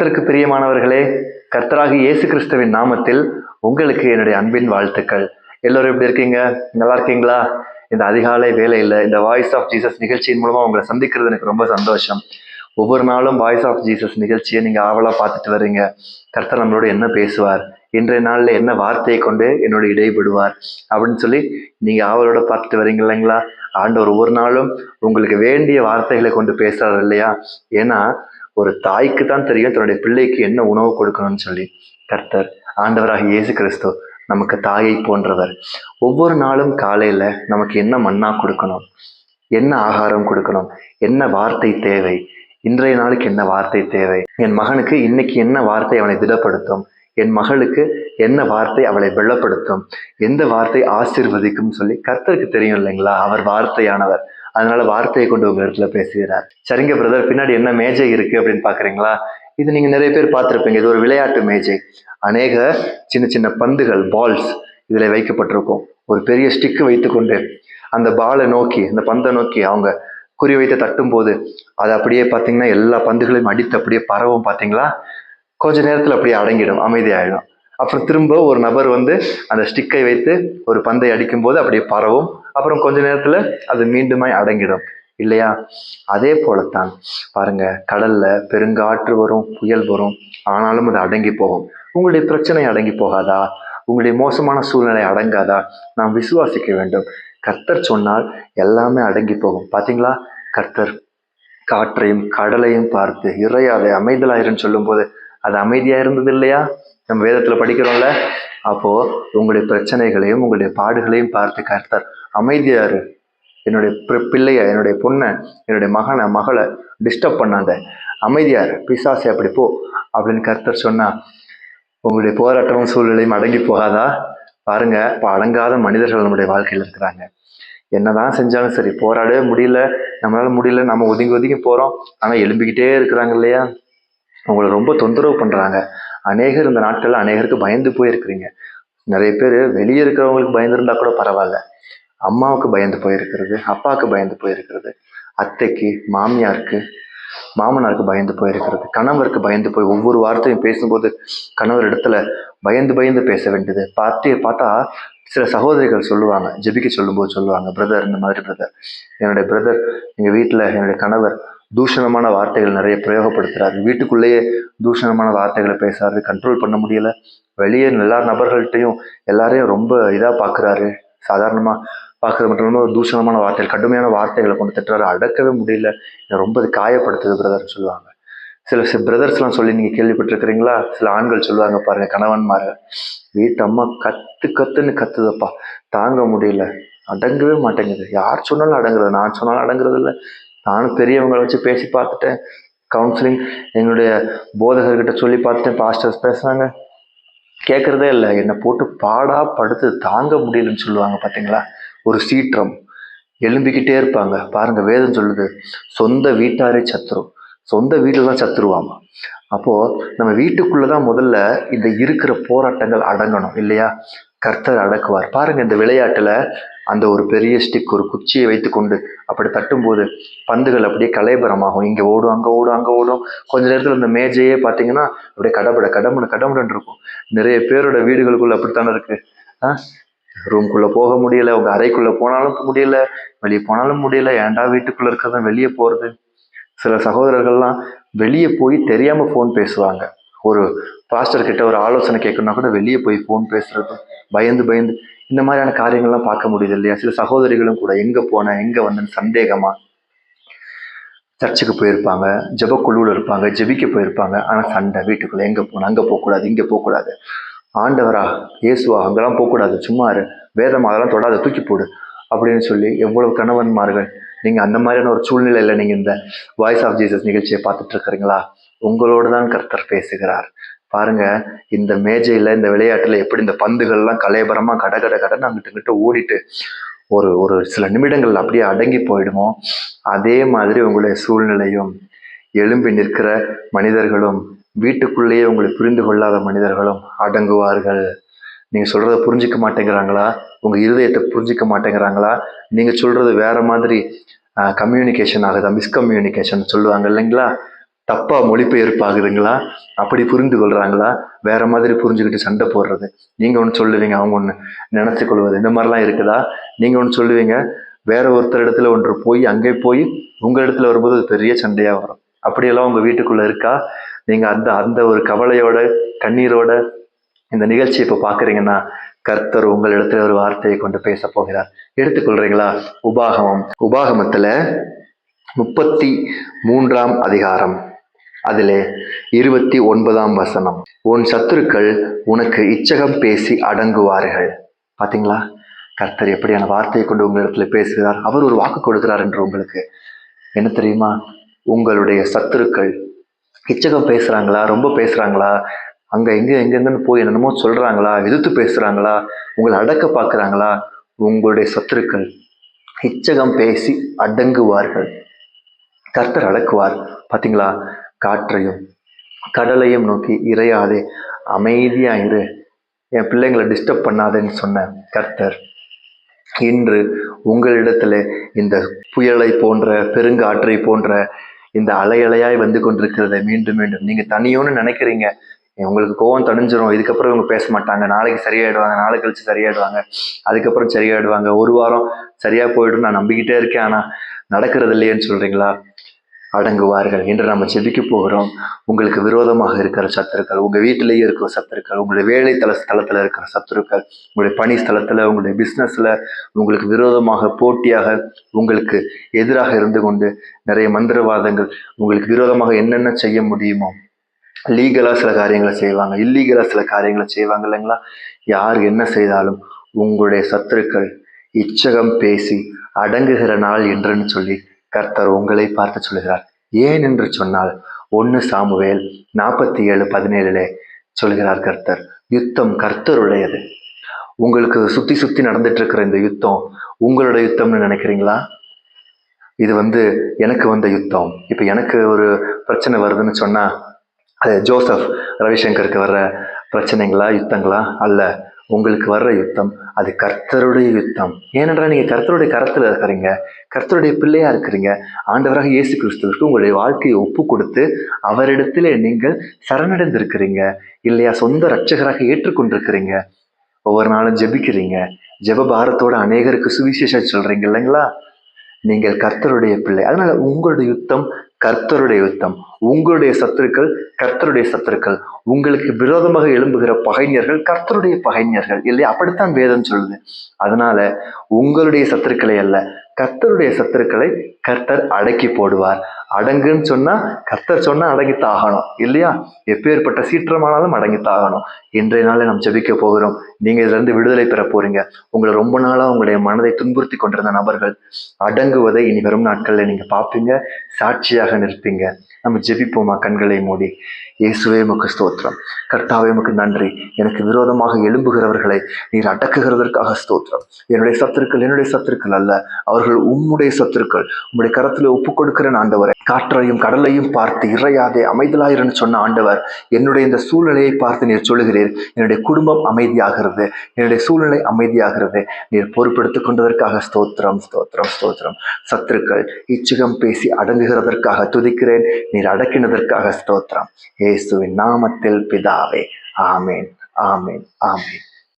கர்த்தருக்கு பிரியமானவர்களே கர்த்தராகி இயேசு கிறிஸ்துவின் நாமத்தில் உங்களுக்கு என்னுடைய அன்பின் வாழ்த்துக்கள். எல்லோரும் எப்படி இருக்கீங்க? நல்லா இருக்கீங்களா? இந்த அதிகாலை வேலையில் இந்த வாய்ஸ் ஆஃப் ஜீசஸ் நிகழ்ச்சியின் மூலமா உங்களை சந்திக்கிறது எனக்கு ரொம்ப சந்தோஷம். ஒவ்வொரு நாளும் வாய்ஸ் ஆஃப் ஜீசஸ் நிகழ்ச்சியை நீங்க ஆவலா பார்த்துட்டு வர்றீங்க. கர்த்தர் நம்மளோட என்ன பேசுவார்? இன்றைய நாளில் என்ன வார்த்தையை கொண்டு என்னோட இடைபடுவார்? அப்படின்னு சொல்லி நீங்க ஆவலோட பார்த்துட்டு வரீங்க இல்லைங்களா? ஆண்டவர் ஒவ்வொரு நாளும் உங்களுக்கு வேண்டிய வார்த்தைகளை கொண்டு பேசுறாரு இல்லையா? ஏன்னா ஒரு தாய்க்கு தான் தெரியும் தன்னுடைய பிள்ளைக்கு என்ன உணவு கொடுக்கணும்னு சொல்லி. கர்த்தர் ஆண்டவராக இயேசு கிறிஸ்து நமக்கு தாயை போன்றவர். ஒவ்வொரு நாளும் காலையில நமக்கு என்ன மண்ணா கொடுக்கணும்? என்ன ஆகாரம் கொடுக்கணும்? என்ன வார்த்தை தேவை? இன்றைய நாளுக்கு என்ன வார்த்தை தேவை? என் மகனுக்கு இன்னைக்கு என்ன வார்த்தை அவனை திடப்படுத்தும்? என் மகளுக்கு என்ன வார்த்தை அவளை வெள்ளப்படுத்தும்? எந்த வார்த்தை ஆசிர்வதிக்கும் சொல்லி கர்த்தருக்கு தெரியும் இல்லைங்களா? அவர் வார்த்தையானவர். அதனால வார்த்தையை கொண்டு உங்க இடத்துல பேசுகிறார். சரிங்க பிரதர் பின்னாடி என்ன மேஜை இருக்கு அப்படின்னு பாக்குறீங்களா? இது நீங்க நிறைய பேர் பார்த்துருப்பீங்க. இது ஒரு விளையாட்டு மேஜை. அநேக சின்ன சின்ன பந்துகள் பால்ஸ் இதுல வைக்கப்பட்டிருக்கும். ஒரு பெரிய ஸ்டிக்கு வைத்துக்கொண்டு அந்த பாலை நோக்கி அந்த பந்தை நோக்கி அவங்க குறி வைத்து தட்டும் போது அது அப்படியே பார்த்தீங்கன்னா எல்லா பந்துகளையும் அடித்து அப்படியே பரவும் பார்த்தீங்களா கொஞ்ச நேரத்தில் அப்படியே அடங்கிடும் அமைதியாயிடும். அப்புறம் திரும்ப ஒரு நபர் வந்து அந்த ஸ்டிக்கை வைத்து ஒரு பந்தை அடிக்கும் போது அப்படியே பரவும். அப்புறம் கொஞ்ச நேரத்தில் அது மீண்டுமாய் அடங்கிடும். இல்லையா? அதே போலத்தான். பாருங்க கடல்ல பெருங்காற்று வரும் புயல் வரும் ஆனாலும் அது அடங்கி போகும். உங்களுடைய பிரச்சனை அடங்கி போகாதா? உங்களுடைய மோசமான சூழ்நிலை அடங்காதா? நாம் விசுவாசிக்க வேண்டும். கர்த்தர் சொன்னால் எல்லாமே அடங்கி போகும். பாத்தீங்களா? கர்த்தர் காற்றையும் கடலையும் பார்த்து இறையாதை அமைதலாயிருன்னு சொல்லும்போது அது அமைதியா இருந்தது இல்லையா? நம்ம வேதத்துல படிக்கிறோம்ல அப்போ உங்களுடைய பிரச்சனைகளையும் உங்களுடைய பாடுகளையும் பார்த்து கர்த்தர் அமைதியாரு என்னுடைய பிள்ளைய என்னுடைய பொண்ணை என்னுடைய மகனை மகளை டிஸ்டர்ப் பண்ணாத. அமைதியாரு பிசாசி அப்படி போ அப்படின்னு கர்த்தர் சொன்னா உங்களுடைய போராட்டமும் சூழ்நிலையும் அடங்கி போகாதா? பாருங்க இப்போ அடங்காத மனிதர்கள் நம்முடைய வாழ்க்கையில் இருக்கிறாங்க. என்னதான் செஞ்சாலும் சரி போராடவே முடியல நம்மளால முடியல நம்ம ஒதுங்கி ஒதுங்கி போறோம். ஆனா எழும்பிக்கிட்டே இருக்கிறாங்க இல்லையா? உங்களை ரொம்ப தொந்தரவு பண்ணுறாங்க அநேகர் இந்த நாட்களில் அநேகருக்கு பயந்து போயிருக்கிறீங்க. நிறைய பேர் வெளியே இருக்கிறவங்களுக்கு பயந்துருந்தா கூட பரவாயில்ல. அம்மாவுக்கு பயந்து போயிருக்கிறது அப்பாவுக்கு பயந்து போயிருக்கிறது அத்தைக்கு மாமியாருக்கு மாமனாருக்கு பயந்து போயிருக்கிறது கணவருக்கு பயந்து போய் ஒவ்வொரு வார்த்தையும் பேசும்போது கணவர் இடத்துல பயந்து பயந்து பேச வேண்டியது. பார்த்து பார்த்தா சில சகோதரிகள் சொல்லுவாங்க ஜெபிக்க சொல்லும்போது சொல்லுவாங்க பிரதர் இந்த மாதிரி பிரதர் என்னுடைய பிரதர் எங்கள் வீட்டில் என்னுடைய கணவர் தூஷணமான வார்த்தைகள் நிறைய பிரயோகப்படுத்துறாரு. வீட்டுக்குள்ளேயே தூஷணமான வார்த்தைகளை பேசுறாரு. கண்ட்ரோல் பண்ண முடியல. வெளியே எல்லா நபர்கள்ட்டையும் எல்லாரையும் ரொம்ப இதாக பார்க்குறாரு சாதாரணமாக பார்க்குறது மட்டும் இல்லாமல் தூஷணமான வார்த்தைகள் கடுமையான வார்த்தைகளை கொண்டு திட்டுறாரு. அடக்கவே முடியல. ரொம்ப அது காயப்படுத்துது பிரதர்னு சொல்லுவாங்க. சில சில பிரதர்ஸ்லாம் சொல்லி நீங்கள் கேள்விப்பட்டிருக்கிறீங்களா? சில ஆண்கள் சொல்லுவாங்க பாருங்க கணவன்மார வீட்டு அம்மா கத்து கத்துன்னு கத்துதப்பா. தாங்க முடியல. அடங்கவே மாட்டேங்குது. யார் சொன்னாலும் அடங்குறது நான் சொன்னாலும் அடங்குறது இல்லை. நானும் பெரியவங்களை வச்சு பேசி பார்த்துட்டேன். கவுன்சிலிங் என்னுடைய போதகர்கிட்ட சொல்லி பார்த்துட்டேன். பாஸ்டர்ஸ் பேசுகிறாங்க கேட்குறதே இல்லை. என்னை போட்டு பாடா படுத்து தாங்க முடியலன்னு சொல்லுவாங்க பார்த்தீங்களா ஒரு சீற்றம். எழும்பிக்கிட்டே இருப்பாங்க. பாருங்கள் வேதம் சொல்லுது சொந்த வீட்டாரே சத்துரும் சொந்த வீட்டில் தான் சத்துருவாமா அப்போது நம்ம வீட்டுக்குள்ளே தான் முதல்ல இந்த இருக்கிற போராட்டங்கள் அடங்கணும் இல்லையா? கர்த்தர் அடக்குவார். பாருங்கள் இந்த விளையாட்டில் அந்த ஒரு பெரிய ஸ்டிக் ஒரு குச்சியை வைத்துக்கொண்டு அப்படி தட்டும்போது பந்துகள் அப்படியே கலைபரமாகும். இங்கே ஓடும் அங்கே ஓடும் அங்கே ஓடும். கொஞ்ச நேரத்தில் இந்த மேஜையே பார்த்தீங்கன்னா அப்படியே கடபட கடமுன கடமுடன் இருக்கும். நிறைய பேரோட வீடுகளுக்குள்ள அப்படித்தானே இருக்கு? ஆ? ரூம்குள்ளே போக முடியல உங்கள் அறைக்குள்ளே போனாலும் முடியல வெளியே போனாலும் முடியல ஏன்டா வீட்டுக்குள்ளே இருக்கிறதா வெளியே போகிறது சில சகோதரர்கள்லாம் வெளியே போய் தெரியாமல் ஃபோன் பேசுவாங்க. ஒரு பாஸ்டர் கிட்ட ஒரு ஆலோசனை கேட்கணும்னா கூட வெளியே போய் ஃபோன் பேசுறது. பயந்து பயந்து இந்த மாதிரியான காரியங்கள்லாம் பார்க்க முடியுது இல்லையா? சில சகோதரிகளும் கூட எங்கே போனேன் எங்கே வந்தேன்னு சந்தேகமாக சர்ச்சுக்கு போயிருப்பாங்க ஜபக்குழுவில் இருப்பாங்க ஜெபிக்க போயிருப்பாங்க. ஆனால் சண்டை வீட்டுக்குள்ளே எங்கே போகணும் அங்கே போகக்கூடாது இங்கே போகக்கூடாது. ஆண்டவரா இயேசுவா அங்கெல்லாம் போகக்கூடாது சும்மா வேதம் அதெல்லாம் தொடாத தூக்கி போடு அப்படின்னு சொல்லி எவ்வளவு கணவன்மார்கள் நீங்கள் அந்த மாதிரியான ஒரு சூழ்நிலையில் நீங்கள் இந்த வாய்ஸ் ஆஃப் ஜீசஸ் நிகழ்ச்சியை பார்த்துட்டு இருக்கிறீங்களா? உங்களோடு தான் கர்த்தர் பேசுகிறார். பாருங்க இந்த மேஜையில் இந்த விளையாட்டில் எப்படி இந்த பந்துகள்லாம் கலையபரமாக கட கட கடன்னு அங்கிட்டு இங்கிட்ட ஓடிட்டு ஒரு ஒரு சில நிமிடங்கள் அப்படியே அடங்கி போயிடுமோ? அதே மாதிரி உங்களுடைய சூழ்நிலையும் எழும்பி நிற்கிற மனிதர்களும் வீட்டுக்குள்ளேயே உங்களை புரிந்து கொள்ளாத மனிதர்களும் அடங்குவார்கள். நீங்கள் சொல்கிறத புரிஞ்சுக்க மாட்டேங்கிறாங்களா? உங்கள் இருதயத்தை புரிஞ்சிக்க மாட்டேங்கிறாங்களா? நீங்கள் சொல்கிறது வேறு மாதிரி கம்யூனிகேஷன் ஆகுதா? மிஸ்கம்யூனிகேஷன் சொல்லுவாங்க இல்லைங்களா? தப்பா மொழிபெயர்ப்பாகுதுங்களா? அப்படி புரிந்து கொள்றாங்களா? வேற மாதிரி புரிஞ்சுக்கிட்டு சண்டை போடுறது. நீங்க ஒன்று சொல்லுவீங்க அவங்க ஒன்று நினைச்சு கொள்வது. இந்த மாதிரிலாம் இருக்குதா? நீங்க ஒன்று சொல்லுவீங்க வேற ஒருத்தர் இடத்துல ஒன்று போய் அங்கே போய் உங்க இடத்துல வரும்போது அது பெரிய சண்டையா வரும். அப்படியெல்லாம் உங்க வீட்டுக்குள்ள இருக்கா? நீங்க அந்த அந்த ஒரு கவலையோட கண்ணீரோட இந்த நிகழ்ச்சியை இப்போ பார்க்குறீங்கன்னா கர்த்தர் உங்கள் இடத்துல ஒரு வார்த்தையை கொண்டு பேச போகிறார். எடுத்துக்கொள்றீங்களா? உபாகமம். உபாகமத்துல முப்பத்தி மூன்றாம் அதிகாரம். அதிலே இருபத்தி ஒன்பதாம் வசனம். உன் சத்துருக்கள் உனக்கு இச்சகம் பேசி அடங்குவார்கள். பார்த்தீங்களா கர்த்தர் எப்படியான வார்த்தையை கொண்டு உங்கள் இடத்துல பேசுகிறார்? அவர் ஒரு வாக்கு கொடுக்கிறார் என்று உங்களுக்கு. என்ன தெரியுமா? உங்களுடைய சத்துருக்கள் இச்சகம் பேசுகிறாங்களா ரொம்ப பேசுகிறாங்களா அங்கே எங்கே எங்கெங்கன்னு போய் என்னென்னமோ சொல்கிறாங்களா எதிர்த்து பேசுகிறாங்களா உங்களை அடக்க பார்க்குறாங்களா? உங்களுடைய சத்துருக்கள் இச்சகம் பேசி அடங்குவார்கள். கர்த்தர் அடக்குவார். பார்த்தீங்களா காற்றையும் கடலையும் நோக்கி இறையாதே அமைதியாக இரு. என் பிள்ளைங்களை டிஸ்டர்ப் பண்ணாதேன்னு சொன்ன கர்த்தர் இன்று உங்களிடத்துல இந்த புயலை போன்ற பெருங்காற்றை போன்ற இந்த அலை அலையாய் வந்து கொண்டிருக்கிறத மீண்டும் மீண்டும் நீங்க தனியோன்னு நினைக்கிறீங்க. உங்களுக்கு கோவம் தணிஞ்சிரும். இதுக்கப்புறம் இவங்க பேச மாட்டாங்க. நாளைக்கு சரியாயிடுவாங்க. நாளை கழிச்சு சரியாயிடுவாங்க. அதுக்கப்புறம் சரியாயிடுவாங்க. ஒரு வாரம் சரியா போயிடும் நான் நம்பிக்கிட்டே இருக்கேன். ஆனா நடக்கிறது இல்லையேன்னு சொல்றீங்களா? அடங்குவார்கள் என்று நம்ம செபிக்க போகிறோம். உங்களுக்கு விரோதமாக இருக்கிற சத்துருக்கள் உங்கள் வீட்டிலேயே இருக்கிற சத்துருக்கள் உங்களுடைய வேலை தல ஸ்தலத்தில் இருக்கிற சத்துருக்கள் உங்களுடைய பணி ஸ்தலத்தில் உங்களுடைய பிஸ்னஸில் உங்களுக்கு விரோதமாக போட்டியாக உங்களுக்கு எதிராக இருந்து கொண்டு நிறைய மந்திரவாதங்கள் உங்களுக்கு விரோதமாக என்னென்ன செய்ய முடியுமோ லீகலாக சில காரியங்களை செய்வாங்க இல்லீகலாக சில காரியங்களை செய்வாங்க இல்லைங்களா? யார் என்ன செய்தாலும் உங்களுடைய சத்துருக்கள் இச்சகம் பேசி அடங்குகிற நாள் என்றுன்னு சொல்லி கர்த்தர் உங்களை பார்த்து சொல்கிறார் ஏன் என்று சொன்னால் ஒன்று சாமுவேல் நாற்பத்தி ஏழு பதினேழுலே சொல்கிறார் கர்த்தர் யுத்தம் கர்த்தருடையது. உங்களுக்கு சுத்தி சுத்தி நடந்துட்டு இருக்கிற இந்த யுத்தம் உங்களோட யுத்தம்னு நினைக்கிறீங்களா? இது வந்து எனக்கு வந்த யுத்தம். இப்போ எனக்கு ஒரு பிரச்சனை வருதுன்னு சொன்னா அது ஜோசப் ரவிசங்கருக்கு வர்ற பிரச்சனைங்களா யுத்தங்களா அல்ல. உங்களுக்கு வர்ற யுத்தம் அது கர்த்தருடைய யுத்தம். ஏனென்றால் நீங்கள் கர்த்தருடைய கரத்தில் இருக்கிறீங்க கர்த்தருடைய பிள்ளையாக இருக்கிறீங்க ஆண்டவராக இயேசு கிறிஸ்துவிற்கு உங்களுடைய வாழ்க்கையை ஒப்பு கொடுத்து அவரிடத்திலே நீங்கள் சரணடைந்திருக்கிறீங்க. இல்லையா சொந்த ரட்சகராக ஏற்றுக்கொண்டிருக்கிறீங்க. ஒவ்வொரு நாளும் ஜெபிக்கிறீங்க. ஜெப பாரத்தோட அநேகருக்கு சுவிசேஷம் சொல்கிறீங்க இல்லைங்களா? நீங்கள் கர்த்தருடைய பிள்ளை. அதனால உங்களுடைய யுத்தம் கர்த்தருடைய யுத்தம். உங்களுடைய சத்துருக்கள் கர்த்தருடைய சத்துருக்கள். உங்களுக்கு விரோதமாக எழும்புகிற பகைஞர்கள் கர்த்தருடைய பகைஞர்கள். இல்லையா? அப்படித்தான் வேதம் சொல்லுது. அதனால உங்களுடைய சத்துருக்களை அல்ல கர்த்தருடைய சத்துருக்களை கர்த்தர் அடக்கி போடுவார். அடங்குன்னு சொன்னா கர்த்தர் சொன்னா அடங்கித்தாகணும். இல்லையா? எப்பேற்பட்ட சீற்றமானாலும் அடங்கித்தாகணும். இன்றைய நாளில் நாம் ஜெபிக்க போகிறோம். நீங்க இதுல இருந்து விடுதலை பெற போறீங்க. உங்களை ரொம்ப நாளா உங்களுடைய மனதை துன்புறுத்தி கொண்டிருந்த நபர்கள் அடங்குவதை இனி வரும் நாட்கள்ல நீங்க பார்ப்பீங்க. சாட்சியாக நிற்பீங்க. நம்ம ஜெபிப்போமா? கண்களை மூடி. இயேசுவே உமக்கு ஸ்தோத்திரம். கர்த்தாவே உமக்கு நன்றி. எனக்கு விரோதமாக எழும்புகிறவர்களை நீர் அடக்குகிறதற்காக ஸ்தோத்திரம். என்னுடைய சத்துருக்கள் என்னுடைய சத்துருக்கள் அல்ல. அவர்கள் உம்முடைய சத்துருக்கள். உங்களுடைய கரத்தில் ஒப்பு கொடுக்கிறேன் ஆண்டவரை. காற்றையும் கடலையும் பார்த்து இறையாதே அமைதலாயிரன்னு சொன்ன ஆண்டவர் என்னுடைய இந்த சூழ்நிலையை பார்த்து நீர் சொல்லுகிறீர். என்னுடைய குடும்பம் அமைதியாகிறது. என்னுடைய சூழ்நிலை அமைதியாகிறது. நீர் பொறுப்பெடுத்துக் கொண்டதற்காக ஸ்தோத்திரம் ஸ்தோத்திரம் ஸ்தோத்திரம். சத்துருக்கள் இச்சுகம் பேசி அடங்குகிறதற்காக துதிக்கிறேன். நீர் அடக்கினதற்காக ஸ்தோத்திரம். இயேசுவின் நாமத்தில் பிதாவே. ஆமேன் ஆமேன் ஆமேன்.